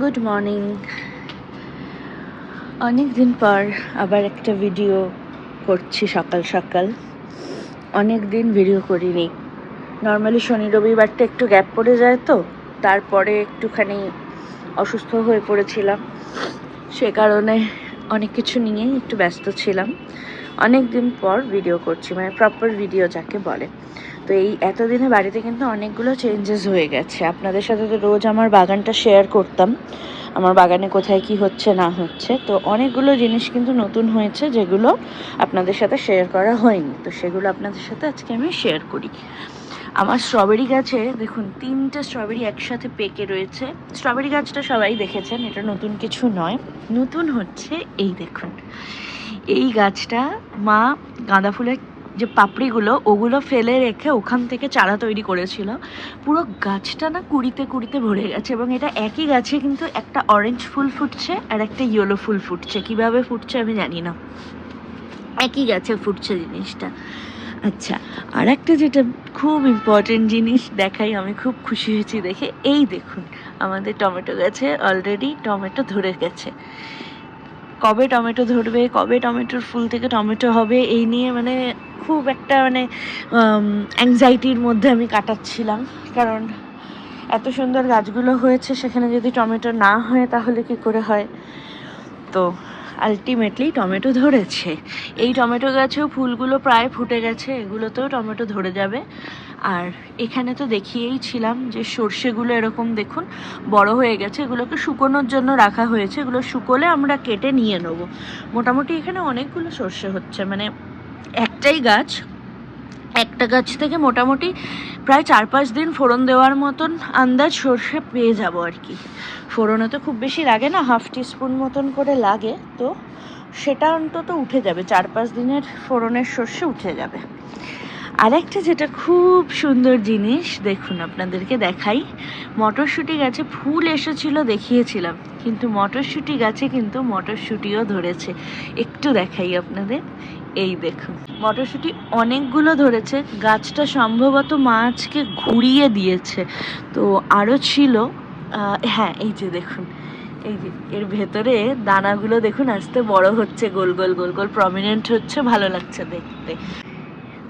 Good morning অনেক দিন পর আবার একটা ভিডিও করছি সকাল সকাল। অনেক দিন ভিডিও করিনি। নর্মালি শনি রবিবারটা একটু গ্যাপ পড়ে যায় তো, তারপরে একটুখানি অসুস্থ হয়ে পড়েছিলাম। সে কারণে অনেক কিছু নিয়েই একটু ব্যস্ত ছিলাম। অনেক দিন পর ভিডিও করছি মানে প্রপার ভিডিও যাকে বলে। তো এই এতদিনে বাড়িতে কিন্তু অনেকগুলো চেঞ্জেস হয়ে গেছে। আপনাদের সাথে তো রোজ আমার বাগানটা শেয়ার করতাম। আমার বাগানে কোথায় কি হচ্ছে, না হচ্ছে। তো অনেকগুলো জিনিস কিন্তু নতুন হয়েছে যেগুলো আপনাদের সাথে শেয়ার করা হয়নি। তো সেগুলো আপনাদের সাথে আজকে আমি শেয়ার করি। আমার স্ট্রবেরি গাছে দেখুন, তিনটে স্ট্রবেরি একসাথে পেকে রয়েছে। স্ট্রবেরি গাছটা সবাই দেখেছেন, এটা নতুন কিছু নয়। নতুন হচ্ছে এই দেখুন। এই গাছটা মা গাঁদা ফুলের যে পাপড়িগুলো, ওগুলো ফেলে রেখে ওখান থেকে চারা তৈরি করেছিল। পুরো গাছটা না কুড়িতে কুড়িতে ভরে গেছে এবং এটা একই গাছে কিন্তু একটা অরেঞ্জ ফুল ফুটছে আর একটা ইয়েলো ফুল ফুটছে। কীভাবে ফুটছে আমি জানি না। একই গাছে ফুটছে জিনিসটা। আচ্ছা আর একটা যেটা খুব ইম্পর্টেন্ট জিনিস দেখাই, আমি খুব খুশি হয়েছি দেখে। এই দেখুন, আমাদের টমেটো গাছে অলরেডি টমেটো ধরে গেছে। কবে টমেটো ধরবে, কবে টমেটোর ফুল থেকে টমেটো হবে, এই নিয়ে মানে খুব একটা মানে অ্যাংজাইটির মধ্যে আমি কাটাচ্ছিলাম। কারণ এত সুন্দর গাছগুলো হয়েছে, সেখানে যদি টমেটো না হয় তাহলে কি করে হয়? তো আলটিমেটলি টমেটো ধরেছে। এই টমেটো গাছেও ফুলগুলো প্রায় ফুটে গেছে, এগুলোতেও টমেটো ধরে যাবে। আর এখানে তো দেখিয়েই ছিলাম যে সর্ষেগুলো এরকম দেখুন বড় হয়ে গেছে, এগুলোকে শুকোনোর জন্য রাখা হয়েছে, এগুলো শুকোলে আমরা কেটে নিয়ে নেব। মোটামুটি এখানে অনেকগুলো সর্ষে হচ্ছে মানে একটাই গাছ একটা গাছ থেকে মোটামুটি প্রায় চার পাঁচ দিন ফোড়ন দেওয়ার মতন আন্দাজ সর্ষে পেয়ে যাব আর কি। ফোড়নে তো খুব বেশি লাগে না, হাফ টিস্পুন মতন করে লাগে, তো সেটা অন্তত উঠে যাবে চার পাঁচ দিনের ফোড়নের সর্ষে উঠে যাবে। আরেকটা যেটা খুব সুন্দর জিনিস, দেখুন আপনাদেরকে দেখাই, মটরশুঁটি গাছে ফুল এসেছিল দেখিয়েছিলাম, কিন্তু মটরশুঁটি গাছে কিন্তু মটরশুঁটিও ধরেছে। একটু দেখাই আপনাদের এই দেখুন। মটরশুঁটি অনেকগুলো ধরেছে। গাছটা সম্ভবত মাছকে ঘুরিয়ে দিয়েছে। তো আরও ছিল হ্যাঁ এই যে দেখুন। এই যে, এর ভেতরে দানাগুলো দেখুন, আস্তে বড় হচ্ছে, গোল গোল গোল গোল প্রমিনেন্ট হচ্ছে, ভালো লাগছে দেখতে।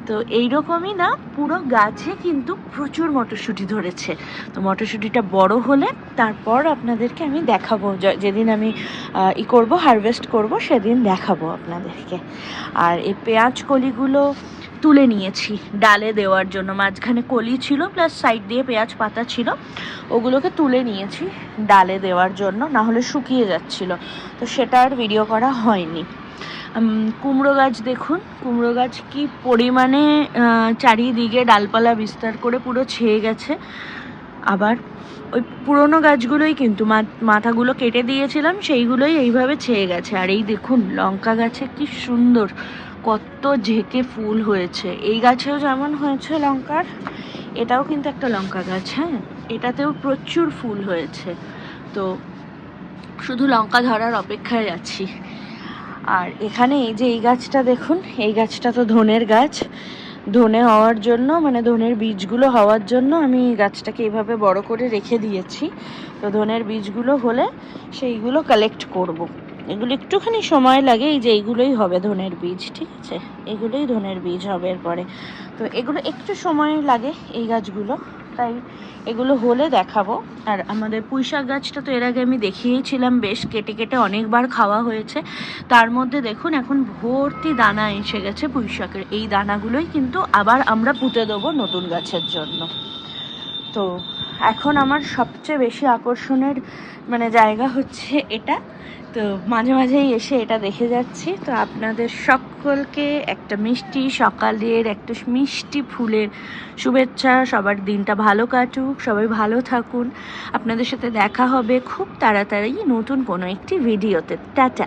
তো এইরকমই না, পুরো গাছে কিন্তু প্রচুর মটরশুঁটি ধরেছে। তো মটরশুঁটিটা বড় হলে তারপর আপনাদেরকে আমি দেখাবো। যেদিন আমি ই করব, হারভেস্ট করব, সেদিন দেখাবো আপনাদেরকে। আর এই পেঁয়াজ কলিগুলো তুলে নিয়েছি ডালে দেওয়ার জন্য। মাঝখানে কলি ছিল, প্লাস সাইড দিয়ে পেঁয়াজ পাতা ছিল। ওগুলোকে তুলে নিয়েছি ডালে দেওয়ার জন্য না হলে শুকিয়ে যাচ্ছিল। তো সেটা আর ভিডিও করা হয়নি। কুমড়ো গাছ দেখুন। কুমড়ো গাছ কি পরিমাণে চারিদিকে ডালপালা বিস্তার করে পুরো ছেয়ে গেছে। আবার ওই পুরনো গাছগুলোই কিন্তু মাথাগুলো কেটে দিয়েছিলাম, সেইগুলোই এইভাবে ছেয়ে গেছে। আর এই দেখুন, লঙ্কা গাছে কি সুন্দর, কত ঝেঁকে ফুল হয়েছে। এই গাছেও যেমন হয়েছে লঙ্কার, এটাও কিন্তু একটা লঙ্কা গাছ হ্যাঁ? এটাতেও প্রচুর ফুল হয়েছে। তো শুধু লঙ্কা ধরার অপেক্ষায় আছি। আর এখানে এই যে এই গাছটা দেখুন, এই গাছটা তো ধনের গাছ। ধনে হওয়ার জন্য মানে ধনের বীজগুলো হওয়ার জন্য আমি গাছটাকে এইভাবে বড় করে রেখে দিয়েছি। তো ধনের বীজগুলো হলে সেইগুলো কালেক্ট করব। এগুলো একটুখানি সময় লাগে, এই যে এইগুলোই হবে ধনের বীজ, ঠিক আছে? এগুলোই ধনের বীজ হবে এরপরে। তো এগুলো একটু সময় লাগে এই গাছগুলো। তাই এগুলো হলে দেখাবো। আর আমাদের পুঁইশাক গাছটা তো এর আগে আমি দেখিয়েছিলাম বেশ, কেটে কেটে অনেকবার খাওয়া হয়েছে। তার মধ্যে দেখুন, এখন ভর্তি দানা এসে গেছে পুঁইশাকের। এই দানাগুলোই কিন্তু আবার আমরা পুঁতে দেবো নতুন গাছের জন্য। তো এখন আমার সবচেয়ে বেশি আকর্ষণের মানে জায়গা হচ্ছে এটা। তো মাঝে মাঝেই এসে এটা দেখে যাচ্ছি। তো আপনাদের সকলকে একটা মিষ্টি সকালের, একটা মিষ্টি ফুলের শুভেচ্ছা। সবার দিনটা ভালো কাটুক, সবাই ভালো থাকুন। আপনাদের সাথে দেখা হবে খুব তাড়াতাড়ি নতুন কোনো একটি ভিডিওতে। টাটা।